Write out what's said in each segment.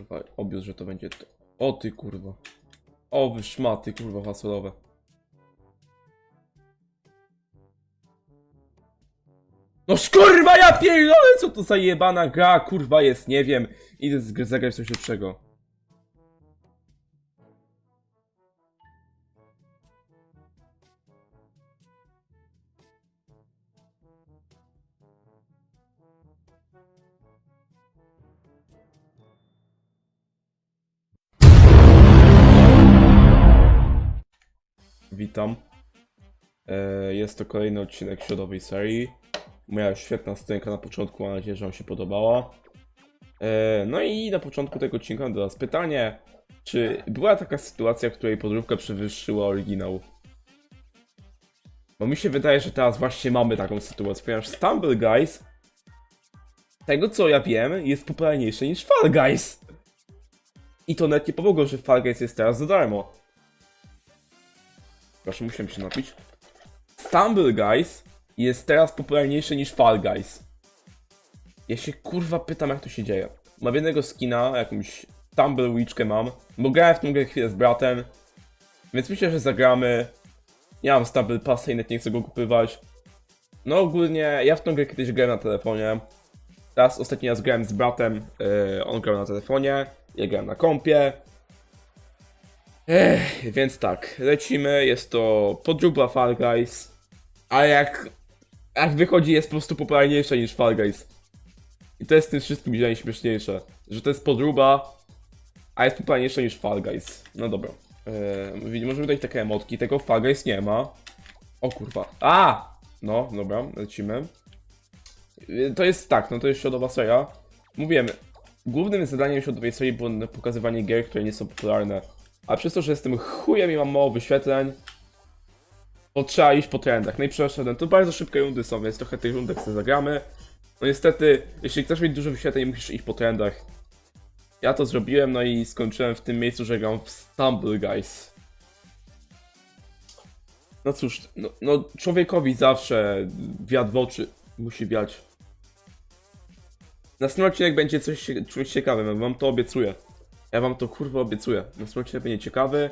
Kurwa, obvious, że to będzie to. O ty kurwa. O wy szmaty kurwa fasolowe. No kurwa ja pierdolę, co to za jebana gra, kurwa jest, nie wiem. Idę zagrać coś lepszego. Witam. E, Jest to kolejny odcinek środowej serii. Moja świetna scenka na początku, mam nadzieję, że Wam się podobała. E, No i na początku tego odcinka mam do Was pytanie, czy była taka sytuacja, w której podróbka przewyższyła oryginał? Bo mi się wydaje, że teraz właśnie mamy taką sytuację, ponieważ Stumble Guys, tego co ja wiem, jest popularniejszy niż Fall Guys. I to nawet nie pomogło, że Fall Guys jest teraz za darmo. Proszę, musiałem się napić. Stumble Guys jest teraz popularniejszy niż Fall Guys. Ja się kurwa pytam, jak to się dzieje. Mam jednego skina, jakąś Stumble Witchkę mam, bo grałem w tą grę chwilę z bratem, więc myślę, że zagramy. Ja mam Stumble Passa i nie chcę go kupywać. No ogólnie, ja w tą grę kiedyś grałem na telefonie. Teraz ostatni raz grałem z bratem, yy, on grał na telefonie, ja grałem na kompie. Ech, więc tak, lecimy, jest to podróba Fall Guys, a jak, jak wychodzi jest po prostu popularniejsza niż Fall Guys. I to jest w tym wszystkim źle najśmieszniejsze, że to jest podróba, a jest popularniejsza niż Fall Guys. No dobra, eee, możemy dać takie emotki, tego Fall Guys nie ma. O kurwa, a! No, dobra, lecimy. To jest tak, no to jest środowa seria. Mówiłem, głównym zadaniem środowej serii było pokazywanie gier, które nie są popularne. A przez to, że jestem chujem i mam mało wyświetleń, to trzeba iść po trendach. No i przeszedłem. To bardzo szybkie rundy są, więc trochę tych rundek sobie zagramy. No niestety, jeśli chcesz mieć dużo wyświetleń, musisz iść po trendach. Ja to zrobiłem, no i skończyłem w tym miejscu, że gram w Stumble Guys. No cóż, no, no człowiekowi zawsze wiatr w oczy musi wiać. Następny odcinek będzie coś, cie- czymś ciekawym, ja wam to obiecuję. Ja wam to kurwa obiecuję. Następny odcinek będzie ciekawy.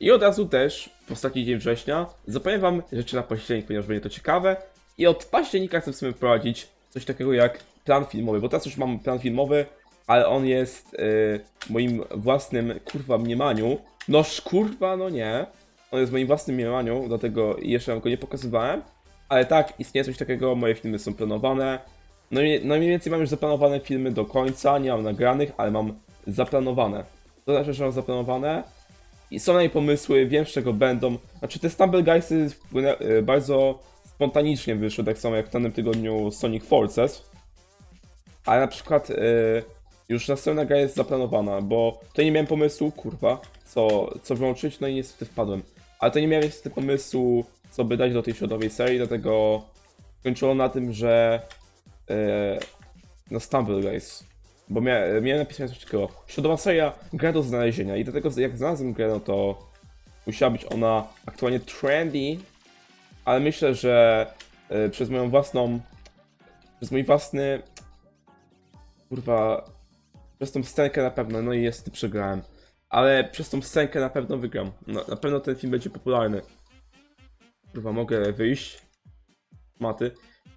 I od razu też, w ostatni dzień września, zapowiem wam rzeczy na październik, ponieważ będzie to ciekawe. I od października chcę w sumie wprowadzić coś takiego jak plan filmowy, bo teraz już mam plan filmowy, ale on jest yy, moim własnym kurwa mniemaniu. Noż kurwa, no nie. On jest moim własnym mniemaniu, dlatego jeszcze wam go nie pokazywałem. Ale tak, istnieje coś takiego, moje filmy są planowane. No i no mniej więcej mam już zaplanowane filmy do końca, nie mam nagranych, ale mam zaplanowane. To znaczy, że mam zaplanowane i są na nie pomysły, wiem z czego będą. Znaczy te Stumble Guysy y, bardzo spontanicznie wyszły, tak samo jak w danym tygodniu Sonic Forces. Ale na przykład y, już następna gra jest zaplanowana, bo to nie miałem pomysłu, kurwa, co, co włączyć, no i niestety wpadłem. Ale to nie miałem niestety pomysłu, co by dać do tej środowej serii, dlatego skończyło na tym, że y, no Stumble Guys. Bo mia miałem napisać coś takiego. Środowa seria gra do znalezienia i dlatego jak znalazłem grę, no to musiała być ona aktualnie trendy, ale myślę, że y, przez moją własną, przez mój własny, kurwa, przez tą scenkę na pewno, no i jest przegrałem, ale przez tą scenkę na pewno wygram. No, na pewno ten film będzie popularny. Kurwa, mogę wyjść. Maty.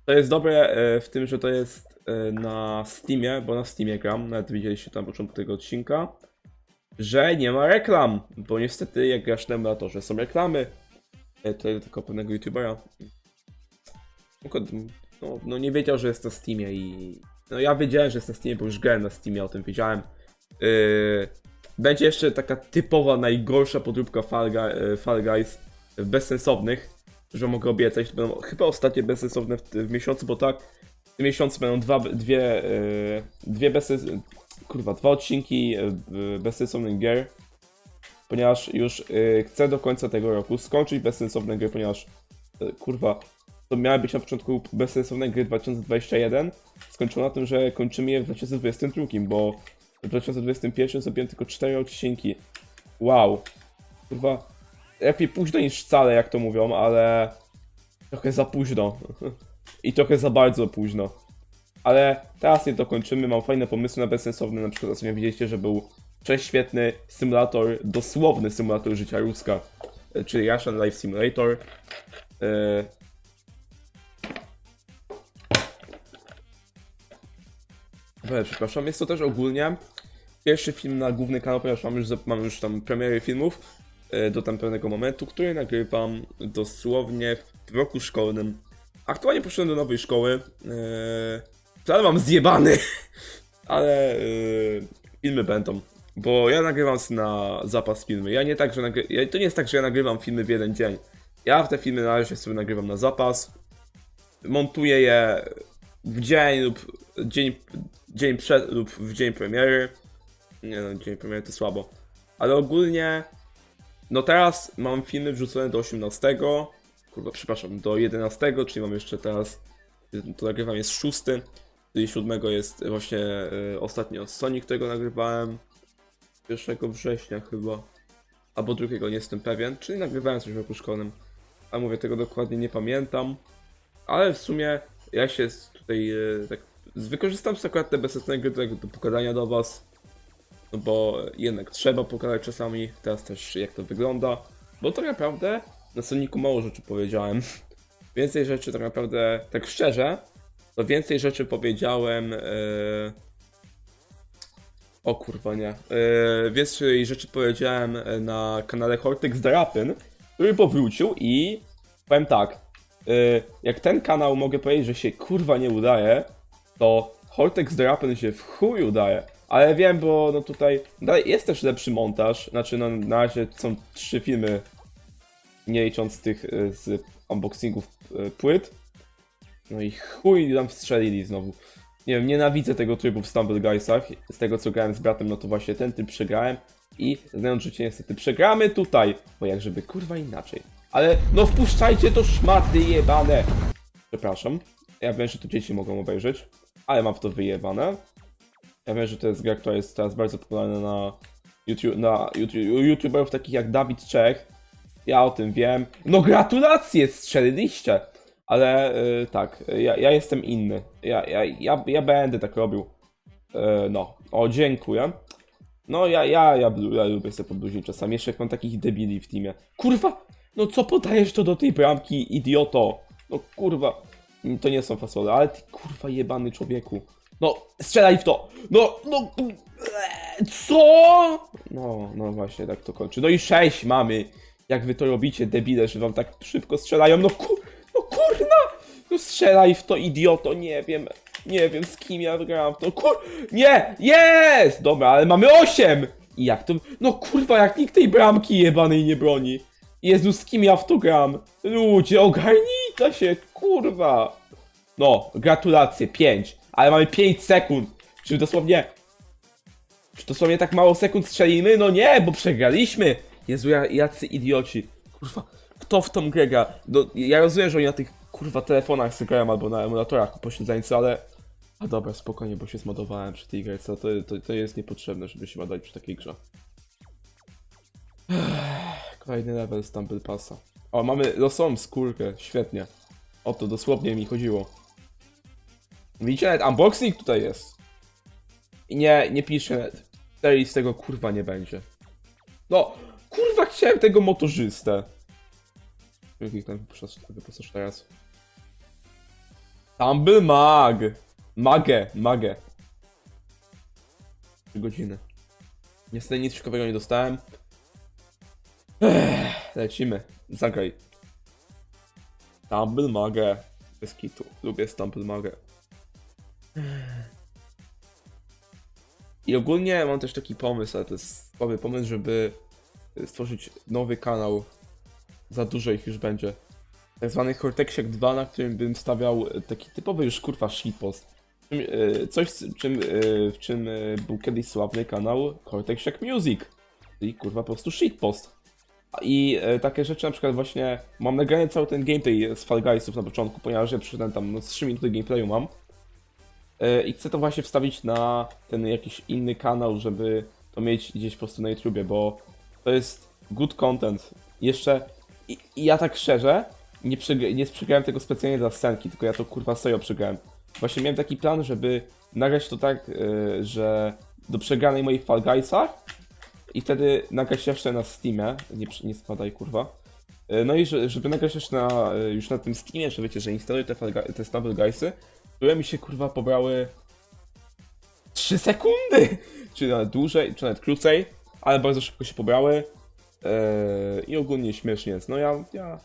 To jest dobre e, w tym, że to jest na Steamie, bo na Steamie gram, nawet widzieliście tam początku tego odcinka, że nie ma reklam, bo niestety jak grasz na emulatorze są reklamy. E, Tutaj tylko pewnego youtubera. No, no nie wiedział, że jest na Steamie i... No ja wiedziałem, że jest na Steamie, bo już grałem na Steamie, o tym wiedziałem. Yy, będzie jeszcze taka typowa, najgorsza podróbka Fall, Guy, Fall Guys e, bezsensownych, że mogę obiecać. To będą chyba ostatnie bezsensowne w, w miesiącu, bo tak, tym miesiącu będą dwa, dwie, yy, dwie bezsens... Kurwa, dwa odcinki yy, bezsensownych gier, ponieważ już yy, chcę do końca tego roku skończyć bezsensowne gry, ponieważ kurwa, to miały być na początku bezsensowne gry 2021, skończyło na tym, że kończymy je w 2022, bo w 2021 zrobiłem tylko 4 odcinki. Wow. Kurwa, lepiej późno niż wcale, jak to mówią, ale trochę za późno. I trochę za bardzo późno. ale teraz nie dokończymy, mam fajne pomysły na bezsensowne, na przykład ostatnio widzieliście, że był prześwietny symulator, dosłowny symulator życia Ruska, e, czyli Russian Life Simulator. Ale przepraszam, jest to też ogólnie pierwszy film na główny kanał, ponieważ mam już, mam już tam premiery filmów e, do tam pewnego momentu, który nagrywam dosłownie w roku szkolnym. Aktualnie poszedłem do nowej szkoły. Yy, wcale mam zjebany, ale yy, filmy będą. Bo ja nagrywam na zapas filmy. Ja nie tak, że to nie jest tak, że ja nagrywam filmy w jeden dzień. Ja te filmy na razie sobie nagrywam na zapas. Montuję je w dzień lub dzień, dzień przed lub w dzień premiery. Nie no, dzień premiery to słabo. Ale ogólnie, no teraz mam filmy wrzucone do 18. Kurwa, przepraszam, do 11, czyli mam jeszcze teraz, to nagrywam jest 6, czyli 7 jest właśnie y, ostatnio Sonic, którego nagrywałem 1 września chyba, albo drugiego, nie jestem pewien, czyli nagrywałem coś w roku szkolnym, a mówię, tego dokładnie nie pamiętam, ale w sumie ja się tutaj y, tak wykorzystam akurat te bezsensowne gry do, do pokazania do was, no bo jednak trzeba pokazać czasami, teraz też jak to wygląda, bo tak naprawdę na Sonicu mało rzeczy powiedziałem. Więcej rzeczy tak naprawdę, tak szczerze, to więcej rzeczy powiedziałem. Yy... O kurwa nie. Yy, więcej rzeczy powiedziałem e, na kanale Hortex Drapin, który powrócił i powiem tak. Yy, jak ten kanał mogę powiedzieć, że się kurwa nie udaje, to Hortex Drapin się w chuj udaje. Ale wiem, bo no tutaj jest też lepszy montaż. Znaczy, no na razie są trzy filmy nie licząc tych y, z unboxingów y, płyt. No i chuj tam wstrzelili znowu. Nie wiem, nienawidzę tego trybu w Stumble Guysach. Z tego co grałem z bratem, no to właśnie ten typ przegrałem. I znając życie niestety przegramy tutaj, bo jak żeby kurwa inaczej. Ale no wpuszczajcie to szmaty jebane! Przepraszam. Ja wiem, że to dzieci mogą obejrzeć, ale mam w to wyjebane. Ja wiem, że to jest gra, która jest teraz bardzo popularna na, YouTube, na YouTube, youtuberów takich jak Dawid Czech, ja o tym wiem. No gratulacje, strzeliliście! Ale y, tak, ja, ja jestem inny. Ja, ja, ja, ja będę tak robił. Y, no, o dziękuję. No ja, ja, ja, ja lubię sobie pobluźnić czasami, jeszcze jak mam takich debili w teamie. Kurwa! No co podajesz to do tej bramki, idioto? No kurwa. To nie są fasole, ale ty kurwa jebany człowieku. No, strzelaj w to! No, no... eee, Co? No, no właśnie, tak to kończy. No i sześć mamy. Jak wy to robicie, debile, że wam tak szybko strzelają. No kur... No kurna! No strzelaj w to, idioto, nie wiem. Nie wiem, z kim ja w to. Kur... Nie! Jest! Dobra, ale mamy osiem! I jak to... No kurwa, jak nikt tej bramki jebanej nie broni. Jezu, z kim ja w to gram? Ludzie, ogarnijcie się, kurwa! No, gratulacje, 5. Ale mamy 5 sekund. Czy dosłownie... Czy dosłownie tak mało sekund strzelimy? No nie, bo przegraliśmy. Jezu, ja- jacy idioci. Kurwa, kto w tą grę gra? No, ja rozumiem, że oni na tych kurwa telefonach grają albo na emulatorach posiedzańcy, ale... A dobra, spokojnie, bo się zmodowałem przy tej grze, to, to, to jest niepotrzebne, żeby się modać przy takiej grze. Kolejny level Stumble Passa. O, mamy losową skórkę, świetnie. O to dosłownie mi chodziło. Widzicie, nawet unboxing tutaj jest. I nie, nie piszę, tej z tego kurwa nie będzie. No, chciałem tego motorzystę. Jakich tam wyposaż- teraz? Tumble Mag! Magę, magę. 3 godziny. Niestety nic ciekawego nie dostałem. Ech, lecimy. Zagraj. Stumble Magę. Bez kitu. Lubię Stumble Magę. I ogólnie mam też taki pomysł, ale to jest słaby pomysł, żeby stworzyć nowy kanał. Za dużo ich już będzie. Tak zwany Cortexiak 2, na którym bym stawiał taki typowy już kurwa shitpost. E, Coś, czym, e, w czym e, był kiedyś sławny kanał Cortexiak Music. Czyli kurwa po prostu shitpost. I e, takie rzeczy na przykład właśnie mam nagrany cały ten gameplay z Fall Guysów na początku, ponieważ ja przyszedłem tam, no z 3 minuty gameplayu mam. E, I chcę to właśnie wstawić na ten jakiś inny kanał, żeby to mieć gdzieś po prostu na YouTubie, bo to jest good content. Jeszcze, i, i ja tak szczerze, nie, przeg- nie przegrałem tego specjalnie dla scenki, tylko ja to kurwa serio przegrałem. Właśnie miałem taki plan, żeby nagrać to tak, e, że do przegranej moich Fall Guysach i wtedy nagrać jeszcze na Steamie, nie, nie spadaj kurwa. E, No i że, żeby nagrać jeszcze na, e, już na tym Steamie, że wiecie, że instaluję te, Fall te Stumble Guysy, które mi się kurwa pobrały 3 sekundy! Czy nawet dłużej, czy nawet krócej, ale bardzo szybko się pobrały. Eee, I ogólnie śmiesznie jest. No ja, ja,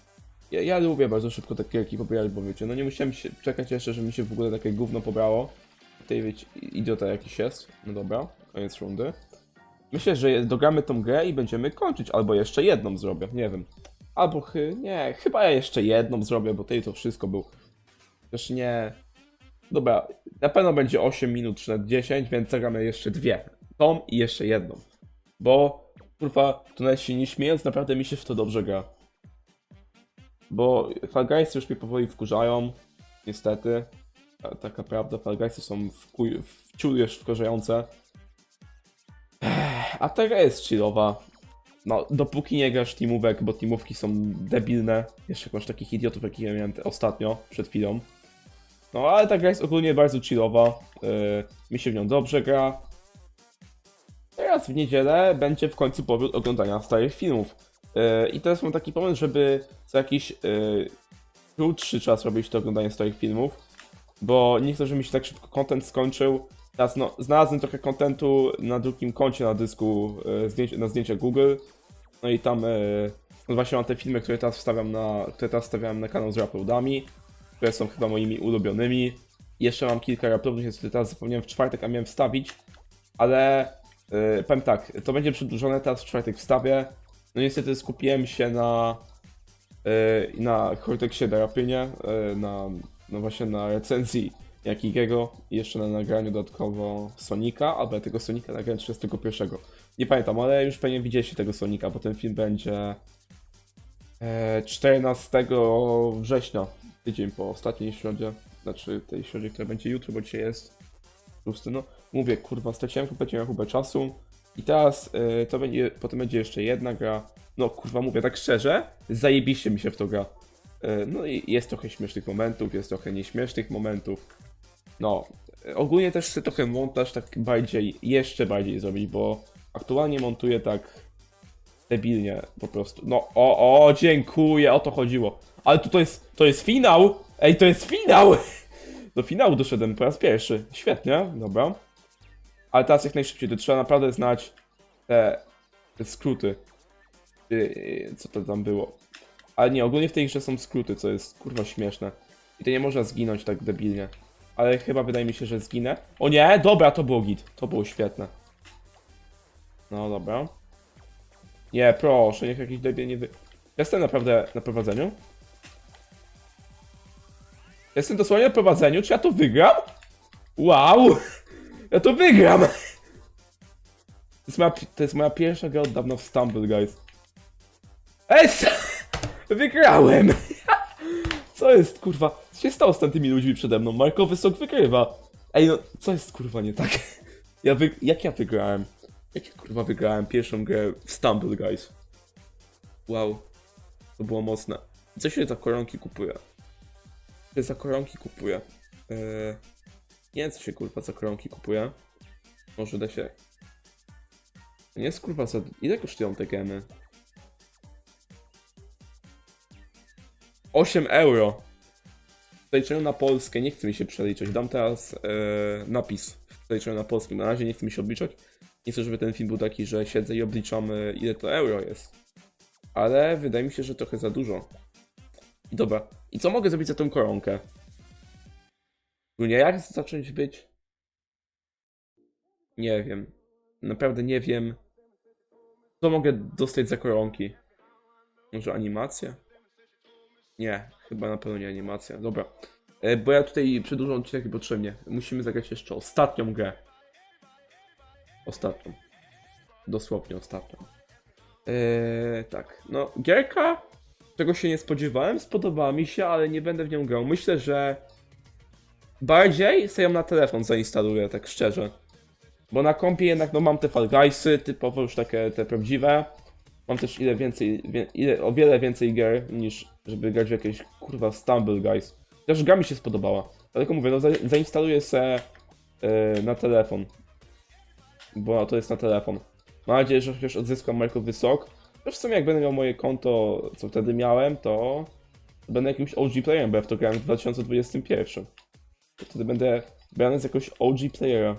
ja, ja lubię bardzo szybko takie gierki pobierać, bo wiecie, no nie musiałem się czekać jeszcze, że mi się w ogóle takie gówno pobrało. Tutaj wiecie, idiota jakiś jest. No dobra, koniec rundy. Myślę, że dogramy tą grę i będziemy kończyć, albo jeszcze jedną zrobię, nie wiem. Albo chy... nie, chyba ja jeszcze jedną zrobię, bo tutaj to wszystko był. Też nie... Dobra, na pewno będzie 8 minut czy nawet 10, więc zagramy jeszcze dwie. Tą i jeszcze jedną. Bo, kurwa, to nawet się nie śmiejąc, naprawdę mi się w to dobrze gra. Bo Fall już mnie powoli wkurzają, niestety. Ta- Taka prawda, Fall są wkuj- wciul już wkurzające. A ta gra jest chillowa. No, dopóki nie grasz teamówek, bo teamówki są debilne. Jeszcze masz takich idiotów, jakich ja miałem ostatnio, przed chwilą. No, ale ta gra jest ogólnie bardzo chillowa. Yy, mi się w nią dobrze gra. Teraz w niedzielę będzie w końcu powrót oglądania starych filmów. Yy, I teraz mam taki pomysł, żeby za jakiś yy, krótszy czas robić to oglądanie starych filmów, bo nie chcę, żeby mi się tak szybko content skończył. Teraz no, znalazłem trochę contentu na drugim koncie na dysku zdjęć, na zdjęcia Google. No i tam no właśnie mam te filmy, które teraz wstawiam na, które teraz wstawiałem na kanał z uploadami, które są chyba moimi ulubionymi. Jeszcze mam kilka uploadów, niestety teraz zapomniałem w czwartek, a miałem wstawić, ale yy, powiem tak, to będzie przedłużone, teraz w czwartek wstawię. No niestety skupiłem się na yy, na Cortexie Darapynie, yy, na, no właśnie na recenzji Jakiego i jeszcze na nagraniu dodatkowo Sonika, albo ja tego Sonika nagrałem 31. Nie pamiętam, ale już pewnie widzieliście tego Sonika, bo ten film będzie e, 14 września, tydzień po ostatniej środzie, znaczy tej środzie, która będzie jutro, bo dzisiaj jest 6. No mówię, kurwa, straciłem kompletnie rachubę czasu i teraz e, to będzie, potem będzie jeszcze jedna gra, no kurwa, mówię tak szczerze, zajebiście mi się w to gra. E, No i jest trochę śmiesznych momentów, jest trochę nieśmiesznych momentów. No, e, ogólnie też chcę trochę montaż tak bardziej, jeszcze bardziej zrobić, bo aktualnie montuję tak debilnie po prostu. No, o, o, dziękuję, o to chodziło. Ale tu to jest, to jest finał! Ej, to jest finał! Do finału doszedłem po raz pierwszy. Świetnie, dobra. Ale teraz jak najszybciej, to trzeba naprawdę znać te, te skróty. Yy, Co to tam było? Ale nie, ogólnie w tej grze są skróty, co jest kurwa śmieszne. I to nie można zginąć tak debilnie. Ale chyba wydaje mi się, że zginę. O nie, dobra, to było git. To było świetne. No dobra. Nie, proszę, niech jakiś debil nie wy... Jestem naprawdę na prowadzeniu? Jestem dosłownie na prowadzeniu, czy ja to wygram? Wow! Ja to wygram! To jest moja, to jest moja pierwsza gra od dawna w Stumble, guys. Ej, wygrałem! Co jest, kurwa? Co się stało z tamtymi ludźmi przede mną? Markowy sok wygrywa. Ej, no, co jest, kurwa, nie tak? Ja wy... Jak ja wygrałem? Jak ja, kurwa, wygrałem pierwszą grę w Stumble, guys? Wow. To było mocne. Co się za koronki kupuje? Za koronki kupuje? Eee... Nie wiem, co się, kurwa, za koronki kupuje. Może da się... Nie jest, kurwa, za... Ile kosztują te gemy? 8 euro. Przeliczeniu na Polskę, nie chce mi się przeliczyć. Dam teraz e, napis w przeliczeniu na Polskę. Na razie nie chce mi się obliczać. Nie chcę, żeby ten film był taki, że siedzę i obliczam ile to euro jest. Ale wydaje mi się, że trochę za dużo. Dobra. I co mogę zrobić za tą koronkę? Nie, jak zacząć być? Nie wiem. Naprawdę nie wiem. Co mogę dostać za koronki? Może animację? Nie, chyba na pewno nie animacja. Dobra. E, bo ja tutaj przedłużam odcinek niepotrzebnie. Musimy zagrać jeszcze ostatnią grę. Ostatnią. Dosłownie ostatnią. Eee, tak, no gierka, czego się nie spodziewałem, spodobała mi się, ale nie będę w nią grał. Myślę, że bardziej sobie ją na telefon zainstaluję, tak szczerze. Bo na kompie jednak no mam te Fall Guysy, typowo już takie te prawdziwe. Mam też ile więcej, wie, ile, o wiele więcej gier niż żeby grać w jakieś kurwa Stumble Guys. Też gra mi się spodobała. Dlatego mówię, no za, zainstaluję se yy, na telefon. Bo to jest na telefon. Mam nadzieję, że chociaż odzyskam markowy sok. Też w sumie jak będę miał moje konto, co wtedy miałem, to będę jakimś OG playerem, bo ja w to grałem w 2021. To wtedy będę grany z jakiegoś OG playera.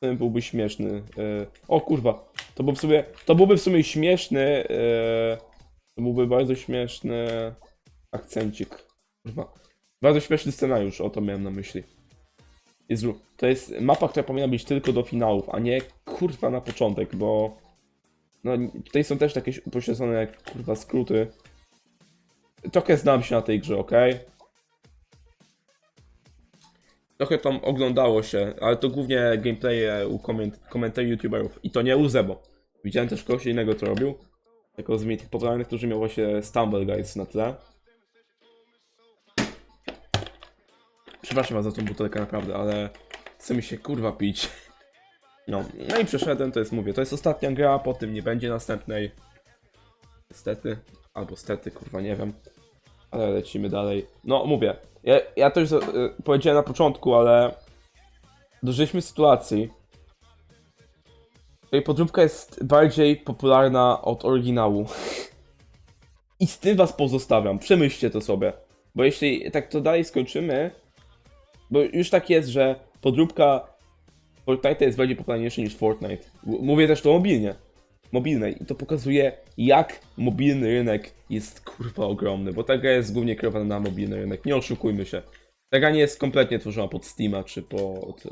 Ten byłby śmieszny. Yy, o kurwa, to, był w sumie, to byłby w sumie śmieszny. Yy, to byłby bardzo śmieszny akcencik. Kurwa. Bardzo śmieszny scenariusz, o to miałem na myśli. Jezu, to jest mapa, która powinna być tylko do finałów, a nie kurwa na początek, bo no tutaj są też takie upośledzone jak kurwa skróty. Trochę znam się na tej grze, ok? Trochę tam oglądało się, ale to głównie gameplaye u koment komentarzy youtuberów i to nie u Zebo. Widziałem też kogoś innego, co robił. Jako z tych popularnych, którzy miał właśnie Stumble Guys na tle. Przepraszam was za tą butelkę naprawdę, ale chce mi się kurwa pić. No, no i przeszedłem, to jest, mówię, to jest ostatnia gra, po tym nie będzie następnej. Niestety, albo stety, kurwa, nie wiem. Ale lecimy dalej. No, mówię, ja, ja to już y, powiedziałem na początku, ale dożyliśmy sytuacji, której podróbka jest bardziej popularna od oryginału. I z tym was pozostawiam, przemyślcie to sobie. Bo jeśli tak to dalej skończymy, bo już tak jest, że podróbka Fortnite jest bardziej popularniejszy niż Fortnite. Mówię też to mobilnie. Mobilnej. I to pokazuje, jak mobilny rynek jest kurwa ogromny, bo ta gra jest głównie kierowana na mobilny rynek. Nie oszukujmy się. Ta gra nie jest kompletnie tworzona pod Steama czy pod e,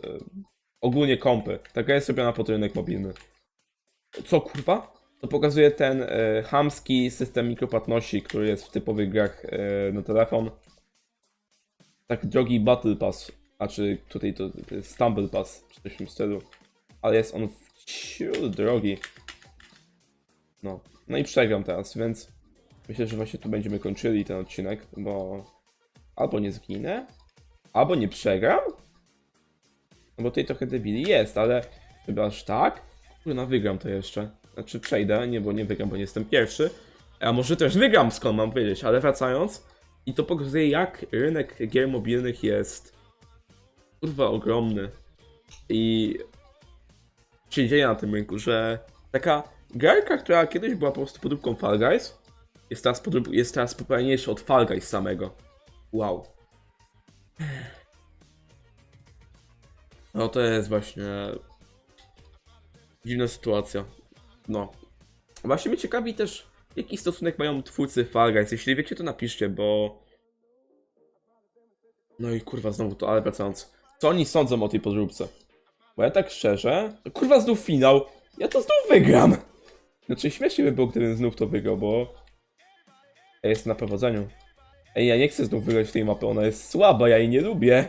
ogólnie kompy. Ta gra jest robiona pod rynek mobilny. Co kurwa? To pokazuje ten e, chamski system mikropłatności, który jest w typowych grach e, na telefon. Tak drogi Battle Pass, a czy tutaj to, to jest Stumble Pass, czy coś w tym stylu. Ale jest on wciul drogi. No. No i przegram teraz, więc myślę, że właśnie tu będziemy kończyli ten odcinek, bo albo nie zginę, albo nie przegram. No bo tutaj trochę debili jest, ale chyba aż tak? Kurna, wygram to jeszcze. Znaczy przejdę, nie, bo nie wygram, bo nie jestem pierwszy. A może też wygram, skąd mam wiedzieć, ale wracając. I to pokazuje, jak rynek gier mobilnych jest kurwa ogromny. I się dzieje na tym rynku, że taka grarka, która kiedyś była po prostu podróbką Fall Guys, jest teraz, podrób- jest teraz popularniejsza od Fall Guys samego. Wow. No to jest właśnie dziwna sytuacja. No. Właśnie mnie ciekawi też, jaki stosunek mają twórcy Fall Guys. Jeśli wiecie, to napiszcie, bo... No i kurwa, znowu to, ale wracając. Co oni sądzą o tej podróbce? Bo ja tak szczerze... Kurwa, znów finał! Ja to znów wygram! Znaczy, śmiesznie by było, gdybym znów to wygrał, bo... Ja jestem na prowadzeniu. Ej, ja nie chcę znów wygrać tej mapy, ona jest słaba, ja jej nie lubię.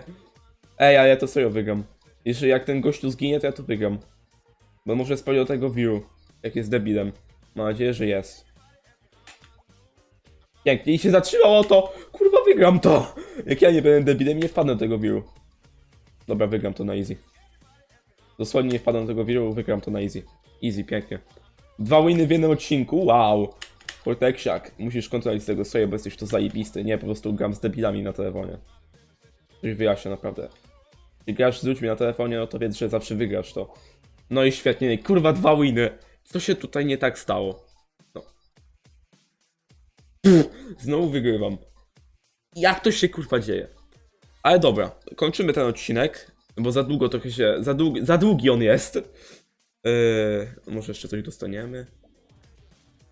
Ej, ale ja to serio wygram. Jeżeli jak ten gościu zginie, to ja to wygram. Bo może spalić do tego wiru, jak jest debilem. Mam nadzieję, że jest. Pięknie i się zatrzymało to! Kurwa, wygram to! Jak ja nie będę debilem, nie wpadnę do tego wiru. Dobra, wygram to na easy. Dosłownie nie wpadnę do tego wiru, wygram to na easy. Easy, pięknie. Dwa winy w jednym odcinku, wow! Forteksiak, musisz kontrolować z tego swoje, bo jesteś to zajebisty. Nie, po prostu gram z debilami na telefonie. Coś wyjaśnia naprawdę. Jeśli grasz z ludźmi na telefonie, no to wiedz, że zawsze wygrasz to. No i świetnie, kurwa dwa winy. Co się tutaj nie tak stało? No. Pff, znowu wygrywam. Jak to się kurwa dzieje? Ale dobra, kończymy ten odcinek, bo za długo trochę się, za, długi, za długi on jest. Yy, może jeszcze coś dostaniemy?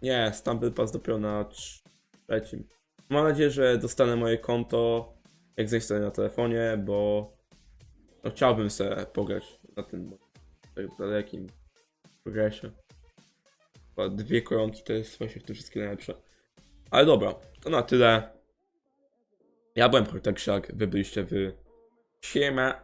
Nie, Stumble Pass dopiero na trzecim. Mam nadzieję, że dostanę moje konto, jak zainstaluję na telefonie, bo no, chciałbym sobie pograć na tym dalekim progresie. Chyba dwie koronki to jest właśnie w tym wszystkie najlepsze. Ale dobra, to na tyle. Ja byłem Horteksiak, wy byliście wy. Siema.